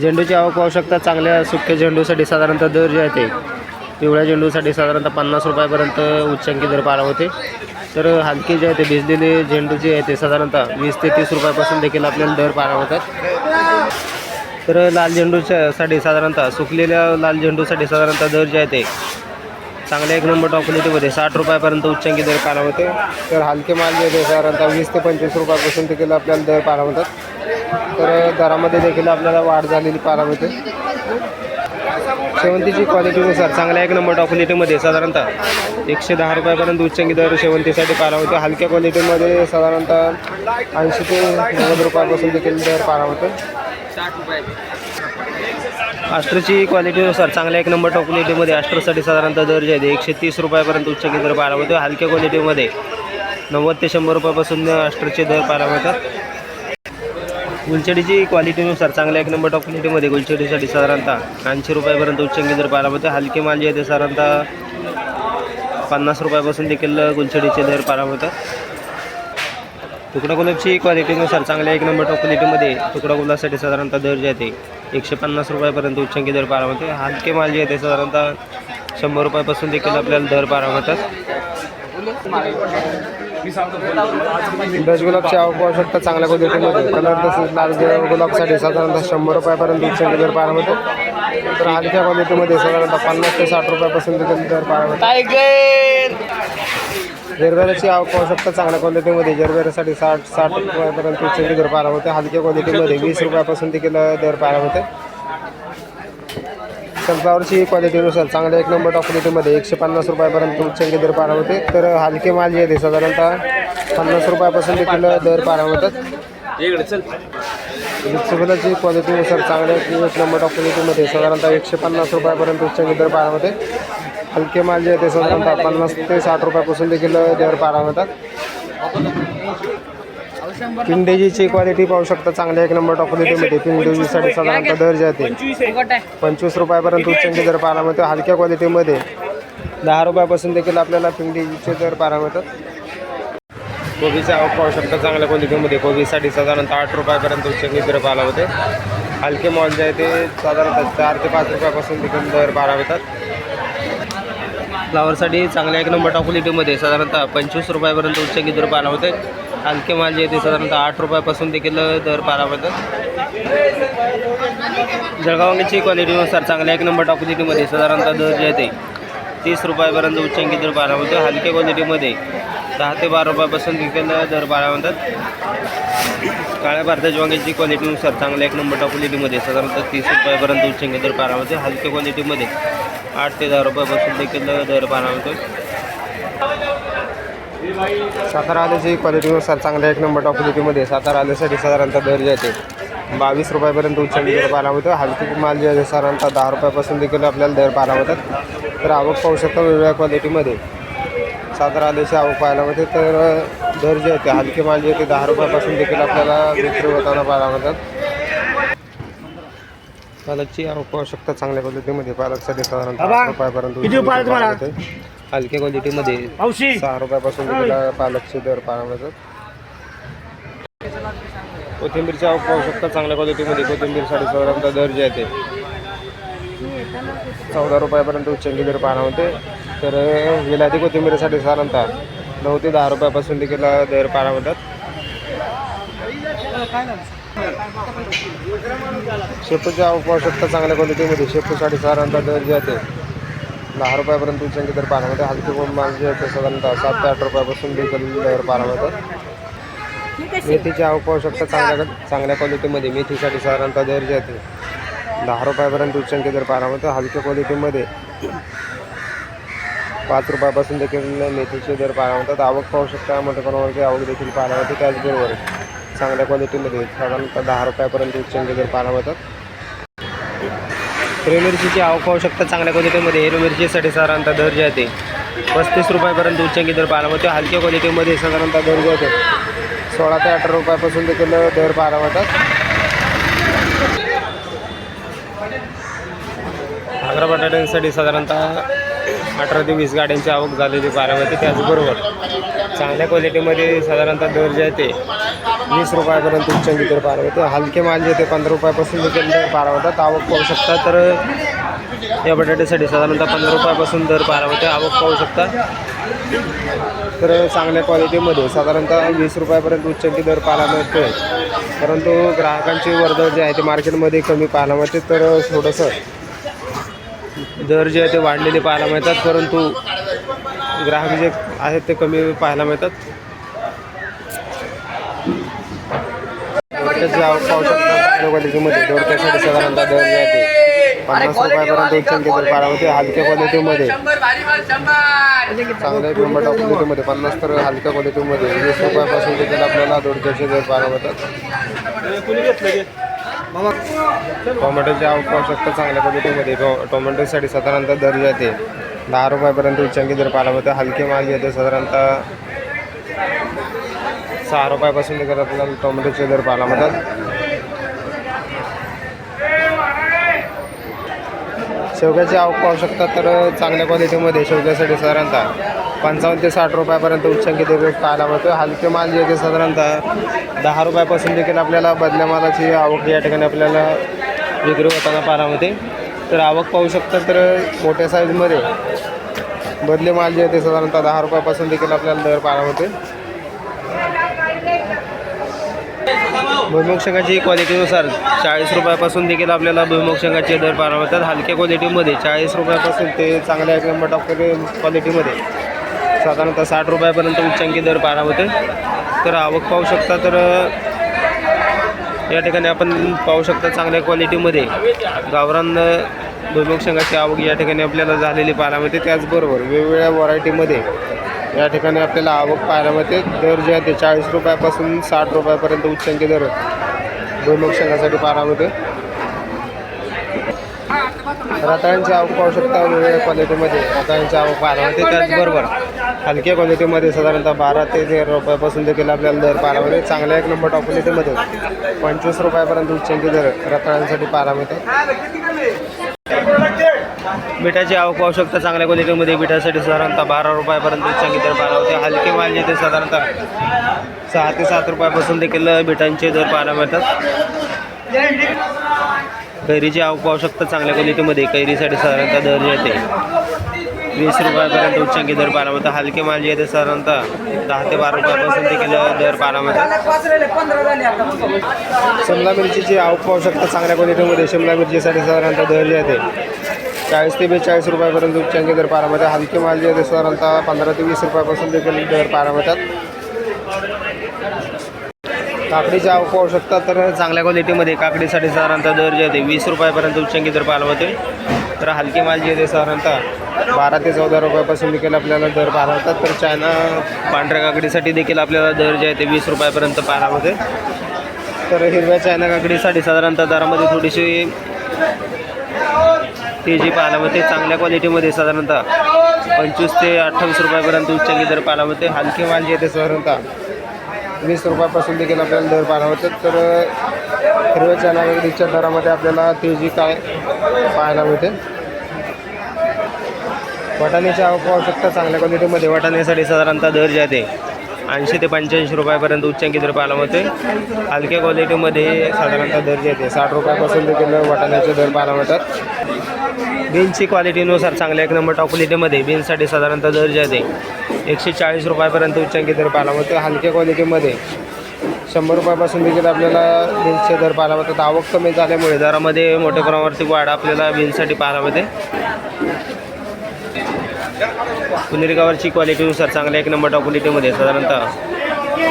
झेंडूची आवक पाहू शकता चांगल्या सुख्या झेंडूसाठी साधारणतः दर जे आहे ते पिवळ्या झेंडूसाठी साधारणतः पन्नास रुपयापर्यंत उच्चांकी दर पारा होते. तर हलकी जे आहे ते भिजलेले झेंडू जे आहे ते साधारणतः वीस ते तीस रुपयापासून देखील आपल्याला दर पारा होतात तर लाल झेंडूच्यासाठी साधारणतः सुकलेल्या लाल झेंडूसाठी साधारणतः दर जे आहे ते चांगल्या एक नंबर टॉप क्वालिटीमध्ये साठ रुपयापर्यंत उच्चांकी दर पारा होते तर हलके माल जे आहे ते साधारणतः वीस ते पंचवीस रुपयापासून देखील आपल्याला दर पारा होतात तर दरामध्ये देखील आपल्याला वाढ झालेली पारा होते शेवंतीची क्वालिटीनुसार चांगल्या एक नंबर टॉप साधारणतः एकशे दहा रुपयापर्यंत उच्चांकी दर शेवंतीसाठी पारा होते हलक्या क्वालिटीमध्ये साधारणतः ऐंशी ते नव्वद रुपयापासून देखील दर पारा होतो आस्ट्रोची क्वालिटीनुसार चांगल्या एक नंबर टॉप क्वालिटीमध्ये साधारणतः दर जे आहे एकशे तीस रुपयापर्यंत उच्चांकी दर पारा होतो हलक्या क्वालिटीमध्ये नव्वद ते शंभर रुपयापासून आस्ट्रोचे दर पारा होतात गुलछडीची क्वालिटीनुसार चांगल्या एक नंबर टॉप क्वालिटीमध्ये गुलछडीसाठी साधारणतः ऐंशी रुपयापर्यंत उच्चांकी दर पारामध्ये हलके माल जे आहे साधारणतः पन्नास रुपयापासून देखील गुलछडीचे दर पारा होतात तुकडा गुलाबची क्वालिटीनुसार चांगल्या एक नंबर टॉप क्वालिटीमध्ये तुकडा गुलाबसाठी साधारणतः दर जे आहे एकशे पन्नास रुपयापर्यंत उच्चांकी दर पारा होते हलके माल जे आहे ते साधारणतः शंभर रुपयापासून देखील आपल्याला दर पारा होतात दश गुलाबची आवक पाहू शकता चांगल्या क्वालिटीमध्ये कलर तसेच लाल गुलाबसाठी साधारणतः शंभर रुपयापर्यंत उच्चांकी दर पारा होते तर हलक्या क्वालिटीमध्ये साधारणतः पन्नास ते साठ रुपयापासून देखील दर पाहायला मिळतो. जरबेराची आवक पाहू शकता चांगल्या क्वालिटीमध्ये जरबेरासाठी साठ साठ रुपयापर्यंत उच्चांकी दर होते हलक्या क्वालिटीमध्ये वीस रुपयापासून देखील दर पाहायला होते सनफ्लावरची क्वालिटीनुसार चांगल्या एक नंबर टॉप क्वालिटीमध्ये एकशे पन्नास रुपयापर्यंत उच्चांकी दर पारा होते. तर हलके माल जे साधारणतः पन्नास रुपयापासून देखील दर पारा होतात. सुगलाची क्वालिटीनुसार चांगल्या एक नंबर टॉप क्वालिटीमध्ये साधारणतः एकशे पन्नास रुपयापर्यंत उच्चांकी दर पारा होते. हलके माल जे आहे ते साधारणतः पन्नास ते साठ रुपयापासून देखील दर पारा होतात. पिंडेजीची क्वालिटी पाहू शकता. चांगल्या एक नंबर टॉप क्वालिटीमध्ये पिंडेजीसाठी साधारणतः दर जे आहे. ते पंचवीस रुपयापर्यंत उच्चांकी दर पारा मिळतो. हलक्या क्वालिटीमध्ये दहा रुपयापासून देखील आपल्याला पिंडीचे दर पारा मिळतात. कोबीचा आवक पाहू शकता. चांगल्या क्वालिटीमध्ये कोबीसाठी साधारणतः आठ रुपयापर्यंत उच्चांकी दर पारा होते हलके मॉल जे आहे ते साधारणतः चार ते पाच रुपयापासून देखील दर पारा मिळतात. फ्लावरसाठी चांगल्या एक नंबर टॉप क्वालिटीमध्ये साधारणतः पंचवीस रुपयापर्यंत उच्च किती पारा होते. हलके माल जे ते साधारणतः आठ रुपयापासून देखील दर पारा मिळतात. जळगावची क्वालिटीनुसार चांगल्या एक नंबर टॉप क्वालिटीमध्ये साधारणतः दर जे आहे ते तीस रुपयापर्यंत उच्चांकी दर पारा होते. हलक्या क्वालिटीमध्ये दहा ते बारा रुपयापासून देखील दर पारा होतात काळ्या भारताच्या वांग्याची क्वालिटीनुसार चांगल्या एक नंबर टॉप क्वालिटीमध्ये साधारणतः तीस रुपयापर्यंत उच्चांकी दर पारा होते. हलक्या क्वालिटीमध्ये आठ ते दहा रुपयापासून देखील दर पारा होतो सातारा आल्याची क्वालिटीनुसार चांगल्या एक नंबर टॉप क्वालिटीमध्ये सातारा आल्यासाठी साधारणतः दर जे आहे बावीस रुपयापर्यंत उच्चांकी दर पारा होतं हलकी माल जे आहे साधारणतः दहा रुपयापासून देखील आपल्याला दर पाहायला होतात तर आवक पाहू शकता वेगवेगळ्या क्वालिटीमध्ये सातारा आल्याची आवक पाहायला मिळते तर दर जे आहे हलकी हलके माल जे आहे ते दहा रुपयापासून देखील आपल्याला विक्री होताना पाहायला मिळतात. पालकची शकता चांगल्या क्वालिटीमध्ये पालकसाठी साधारणतः आठ रुपयापर्यंत किती रुपये तुम्हाला? पाहायला. हलक्या क्वालिटीमध्ये सहा रुपयापासून पालकचे दर पाहायला मिळतात कोथिंबीरची आवक पाहू शकता चांगल्या क्वालिटीमध्ये कोथिंबीरसाठी साधारणतः दर जे आहे ते. चौदा रुपयापर्यंत उच्चांकी दर पाहणं होते. तर विलायती कोथिंबीरसाठी साधारणतः नऊ ते दहा रुपयापासून देखील दर पाहणं होतात. शेपूची आवक पाहू शकता चांगल्या क्वालिटीमध्ये शेपूसाठी साडेसहारांचा दर जे आहे दहा रुपयापर्यंत उच्चांकी दर पारामध्ये होते हलकी गोड माल जे आहे साधारणतः सात ते आठ रुपयापासून देखील दर पारामध्ये मेथीची आवक पाहू शकता चांगल्या चांगल्या क्वालिटीमध्ये मेथीसाठी साधारणतः दर जे आहे दहा रुपयापर्यंत उच्चांकी दर पारामध्ये हलक्या क्वालिटीमध्ये पाच रुपयापासून देखील मेथीचे दर पाहायला मिळतात आवक पाहू शकता मोठ्या प्रमाणाची आवक देखील पाहायला मिळते त्याचबरोबर चांगल्या क्वालिटीमध्ये साधारणतः दहा रुपयापर्यंत उच्चांकी दर पाहायला मिळतात हिरवी मिरचीची आवक होऊ शकतात चांगल्या क्वालिटीमध्ये. हिरवी मिरचीसाठी साधारणतः दर जे आहे ते पस्तीस रुपयापर्यंत उच्चांकी दर पाहायला मिळतो हलक्या क्वालिटीमध्ये साधारणतः दर जे होते सोळा ते अठरा रुपयापासून देखील दर पाहायला मिळतात आग्रा बटाट्यांसाठी साधारणतः अठरा ते वीस गाड्यांची आवक झालेली पाहायला मिळते. त्याचबरोबर चांगल्या क्वालिटीमध्ये साधारणतः दर जे आहे ते वीस रुपयापर्यंत उच्चांकी दर पाहायला होते. हलके माल जे ते पंधरा रुपयापासून देखील दर पाहायला मिळतात आवक पाहू शकता तर या बटाट्यासाठी साधारणतः पंधरा रुपयापासून दर पाहायला होते. आवक पाहू शकता. तर चांगल्या क्वालिटीमध्ये साधारणतः वीस रुपयापर्यंत उच्चांकी दर पाहायला मिळतो परंतु ग्राहकांची वर्दळ जे आहे ते मार्केटमध्ये कमी पाहायला मिळते. तर थोडंसं दर जे आहे ते वाढलेले पाहायला मिळतात. परंतु ग्राहक जे आहेत ते कमी पाहायला मिळतात. पाहू शकता. क्वालिटीमध्ये दोडक्यासाठी साधारणतः दर जे आहे ते पन्नास रुपयापर्यंत दर हलक्या क्वालिटीमध्ये चांगल्या एक क्वालिटीमध्ये पन्नास तर हलक्या क्वालिटीमध्ये वीस रुपयापासून देखील आपल्याला दोडक्याचे दर पाहायला मिळतात. टोमॅटोची आवक पाहू शकता चांगल्या क्वालिटीमध्ये टो टोमॅटोसाठी साधारणतः दर जे आहे ते दहा रुपयापर्यंत उच्चांकी दर पाहायला मिळते. हलके माल जे आहे ते साधारणतः सहा रुपयापासून करत आपल्याला टोमॅटोचे दर पाहायला मिळतात शेवग्याची आवक पाहू शकता तर चांगल्या क्वालिटीमध्ये शेवग्यासाठी साधारणतः पंचावन्न ते साठ रुपयापर्यंत उच्चांकी रेट पाहायला मिळतो हलके माल जे आहे ते साधारणतः दहा रुपयापासून देखील आपल्याला बदल्या मालाची आवक या ठिकाणी आपल्याला विक्री होताना पाहायला मिळते. तर आवक पाहू शकता तर मोठ्या साईजमध्ये बदले माल जे आहे ते साधारणतः दहा रुपयापासून देखील आपल्याला दर पाहायला मिळते भुईमुग शेंगाची क्वालिटीनुसार चाळीस रुपयापासून देखील आपल्याला भुईमुग शेंगाचे दर पाहायला मिळतात हलक्या क्वालिटीमध्ये चाळीस रुपयापासून ते चांगल्या एक नंबर टॉप क्वालिटीमध्ये साधारणतः साठ रुपयापर्यंत उच्चांकी दर पाहायला मिळते तर आवक पाहू शकता तर या ठिकाणी आपण पाहू शकता चांगल्या क्वालिटीमध्ये गावरान भुईमुग शेंगाची आवक या ठिकाणी आपल्याला झालेली पाहायला मिळते त्याचबरोबर वेगवेगळ्या व्हरायटीमध्ये या ठिकाणी आपल्याला आवक पाहायला मिळते. दर जे आहे ते चाळीस रुपयापासून साठ रुपयापर्यंत उच्चांकी दर भुईमुग शेंगासाठी पाहायला मिळते. रताळ्यांची आवक पाहू शकता वेगवेगळ्या क्वालिटीमध्ये रताळ्यांची आवक पाहायला मिळते. त्याचबरोबर हलक्या क्वालिटीमध्ये साधारणतः बारा ते तेरा रुपयापासून देखील आपल्याला दर पाहायला मिळते. चांगल्या एक नंबर टॉप क्वालिटीमध्ये पंचवीस रुपयापर्यंत उच्चांकी दर रताळ्यांसाठी पाहायला मिळते. बिटाची आवक पाहू शकता. चांगल्या क्वालिटीमध्ये बिटासाठी साधारणतः बारा रुपयापर्यंत उच्चांकी दर पाहायला होते. हलके माल जे ते साधारणतः सहा ते सात रुपयापासून देखील बिटांचे दर पाहायला मिळतात. कैरीची आवक पाहू शकता. चांगल्या क्वालिटीमध्ये कैरीसाठी साधारणतः दर जे आहे वीस रुपयापर्यंत उच्चांकी दर पाहायला मिळतात. हलके माल जे आहे साधारणतः दहा ते बारा रुपयापासून देखील दर पाहायला मिळतात. शिमला मिरचीची आवक पाहू शकता. चांगल्या क्वालिटीमध्ये शिमला मिरचीसाठी साधारणतः दर जे आहे चाळीस ते बेचाळीस रुपयापर्यंत उच्चांकी दर पाहायला मिळतात. हलके माल जे आहे साधारणतः पंधरा ते वीस रुपयापासून देखील दर पाहायला मिळतात. काकडीची आवक पाहू शकता तर चांगल्या क्वालिटीमध्ये काकडीसाठी साधारणतः दर जे आहे ते वीस रुपयापर्यंत उच्चांकी दर पाहायला मिळते तर हलके माल जे आहे ते साधारणतः बारा ते चौदा रुपयापासून देखील आपल्याला दर पाहायला मिळतात. तर चायना पांढऱ्या काकडीसाठी देखील आपल्याला दर जे आहे ते वीस रुपयापर्यंत पाहायला मिळते तर हिरव्या चायना काकडीसाठी साधारणतः दरामध्ये थोडीशी तेजी पाहायला मिळते चांगल्या क्वालिटीमध्ये साधारणतः. पंचवीस ते अठ्ठावीस रुपयापर्यंत उच्चांकी दर पाहायला मिळते हलके माल जे आहे ते साधारणतः वीस रुपयापासून देखील आपल्याला दर पाहायला मिळतात तर हिरव्या चायना दरामध्ये आपल्याला तेजी काय पाहायला मिळते. वाटाण्याची आवक पाहू शकता चांगल्या क्वालिटीमध्ये वाटाण्यासाठी साधारणतः दर जे आहे ते ऐंशी ते पंच्याऐंशी रुपयापर्यंत उच्चांकी दर पाहायला मिळते हलक्या क्वालिटीमध्ये साधारणतः दर जे आहे साठ रुपयापासून देखील वाटाण्याचे दर पाहायला मिळतात. बीन्सची क्वालिटीनुसार चांगल्या एक नंबर टॉप क्वालिटीमध्ये बीन्ससाठी साधारणतः दर जे आहे एकशे चाळीस रुपयापर्यंत उच्चांकी दर पाहायला मिळतो हलक्या क्वालिटीमध्ये शंभर रुपयापासून देखील आपल्याला बीन्सचे दर पाहायला मिळतात. आवक कमी झाल्यामुळे दरामध्ये मोठ्या प्रमाणावरती वाढ आपल्याला बीन्ससाठी पाहायला मिळते. पुनेरी गावाची क्वालिटीनुसार चांगल्या एक नंबर टॉप क्वालिटीमध्ये साधारणतः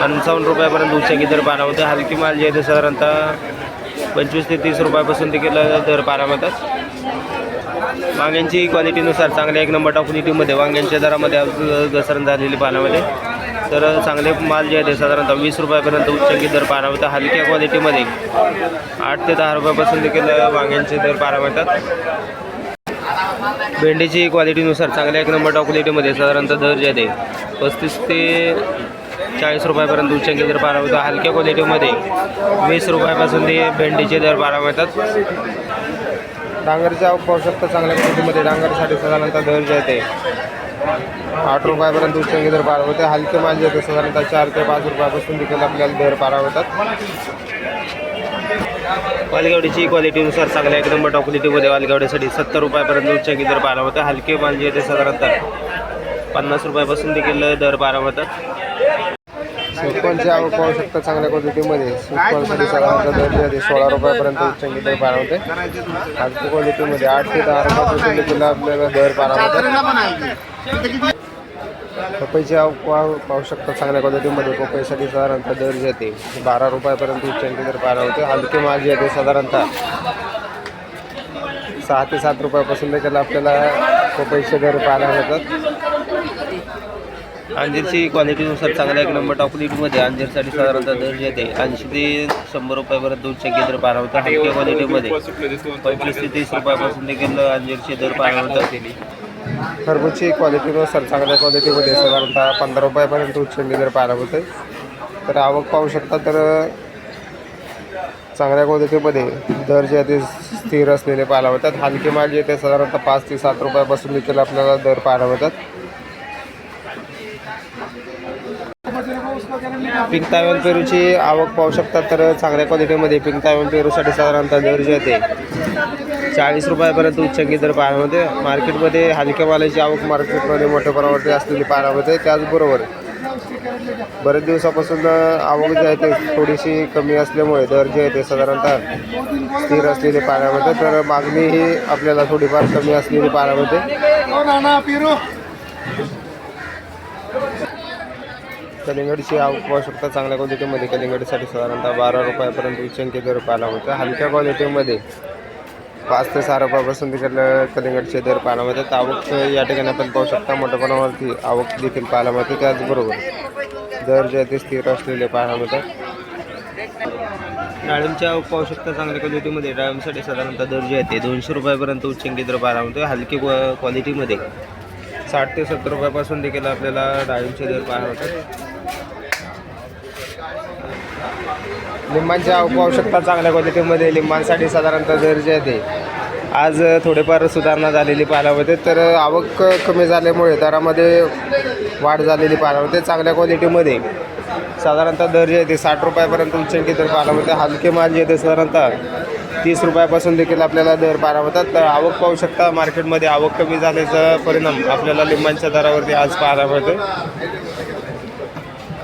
पंचावन्न रुपयापर्यंत उच्चांकी दर पारा होते. हलकी माल जे आहे ते साधारणतः पंचवीस ते तीस रुपयापासून ते केलं दर पारा मिळतात वांग्यांची क्वालिटीनुसार चांगल्या एक नंबर टॉप क्वालिटीमध्ये वांग्यांच्या दरामध्ये आज घसरण झालेली पाण्यामध्ये तर चांगले माल जे आहे ते साधारणतः वीस रुपयापर्यंत उच्चांकी दर पारा होता. हलक्या क्वालिटीमध्ये आठ ते दहा रुपयापासून देखील वांग्यांचे दर पारा मिळतात भेंडीची क्वालिटीनुसार चांगल्या एक नंबर टॉप क्वालिटीमध्ये साधारणतः दर जे आहे पस्तीस ते चाळीस रुपयापर्यंत उच्चांकी दर पाहायला मिळतात हलक्या क्वालिटीमध्ये वीस रुपयापासून ते भेंडीचे दर बारा मिळतात. डांगरचा पाहू शकता चांगल्या क्वालिटीमध्ये डांगरसाठी साधारणतः दर जे आहे आठ रुपयापर्यंत उच्चांकी दर पार होते हलके माल जे साधारणतः चार ते पाच रुपयापासून देखील आपल्याला दर पारा होतात वालगावडीची क्वालिटीनुसार चांगल्या एक नंबर टॉप क्वालिटीमध्ये वालगावडीसाठी सत्तर रुपयापर्यंत उच्चांकी दर पारा होते हलके माल जे ते साधारणतः पन्नास रुपयापासून देखील दर पारा होतात सुकणची आवक पाहू शकता चांगल्या क्वालिटीमध्ये सुकणसाठी साधारणतः दर जे सोळा रुपयापर्यंत उच्चांकी दर पारा होते हलकी क्वालिटीमध्ये आठ ते दहा रुपयापर्यंत आपल्याला दर पारा होतात पपईची आवक पाहू शकतात शकता चांगल्या क्वालिटीमध्ये पपईसाठी साधारणतः दर जे ते बारा रुपयापर्यंत उच्चांकी दर पाहायला होते हलके माल आहे ते साधारणतः सहा ते सात रुपयापासून देखील आपल्याला पपईचे दर पाहायला मिळतात. अंजीरची क्वालिटीनुसार चांगला एक नंबर टॉप अंजीरसाठी साधारणतः दर जे ते ऐंशी ते शंभर रुपयापर्यंत उच्चांकी दर पाहायला होतं हलक्या क्वालिटीमध्ये पंचवीस ते तीस रुपयापासून देखील अंजीरचे दर पाहायला होतात खरबूजची क्वालिटीनुसार चांगल्या क्वालिटीमध्ये साधारणतः पंधरा रुपयापर्यंत उचलली दर पाहायला होतं तर आवक पाहू शकता तर चांगल्या क्वालिटीमध्ये दर जे आहे ते स्थिर असलेले पाहायला होतात हलके माल जे ते साधारणतः पाच ते सात रुपयापासून देखील आपल्याला दर पाहायला होतात पिंक तायवन पेरूची आवक पाहू शकतात तर चांगल्या क्वालिटीमध्ये पिंक तायवन पेरूसाठी साधारणतः दर जे आहे ते चाळीस रुपयापर्यंत उच्चांकी दर पाहायला होते मार्केटमध्ये हलक्या मालाची आवक मार्केटमध्ये मोठ्या प्रमाणावरती असलेली पाहायला होते त्याचबरोबर बरेच दिवसापासून आवक जी आहे ते थोडीशी कमी असल्यामुळे दर जे आहे ते साधारणतः स्थिर असलेले पाण्यामध्ये तर मागणी ही आपल्याला थोडीफार कमी असलेली पाहायला होते कलिंगडची आवक पाहू शकता चांगल्या क्वालिटीमध्ये कलिंगडीसाठी साधारणतः बारा रुपयापर्यंत उच्चंकी दर पाहायला होते हलक्या क्वालिटीमध्ये पाच ते सहा रुपयापासून तिकडलं कलिंगडचे दर पाहायला मिळतात आवक या ठिकाणी आपण पाहू शकता मोठ्या प्रमाणावरती आवक देखील पाहायला मिळते. त्याचबरोबर दर जे ते स्थिर असलेले पाहायला मिळतात. डाळिंबच्या आवक पाहू शकता चांगल्या क्वालिटीमध्ये. डाळिंबसाठी साधारणतः दर जे आहे ते दोनशे रुपयापर्यंत उच्चंकी दर पाहायला मिळतो हलकी क्वा- क्वालिटीमध्ये साठ ते सत्तर रुपयापासून देखील आपल्याला डाळिंबचे दर पाहायला मिळतात. लिंबांच्या आवक शकता चांगल्या क्वालिटीमध्ये लिंबांसाठी साधारणतः दर जे आहे ते. आज थोडेफार सुधारणा झालेली पाहायला होते तर आवक कमी झाल्यामुळे दरामध्ये वाढ झालेली पाहायला होते चांगल्या क्वालिटीमध्ये साधारणतः दर जे आहे ते साठ रुपयापर्यंत उच्चंकी दर पाहायला होते हलके माल जे आहे ते साधारणतः तीस रुपयापासून देखील आपल्याला दर पाहायला होतात तर आवक पाहू शकता मार्केटमध्ये आवक कमी झाल्याचा परिणाम आपल्याला लिंबांच्या दरावरती आज पाहायला मिळतो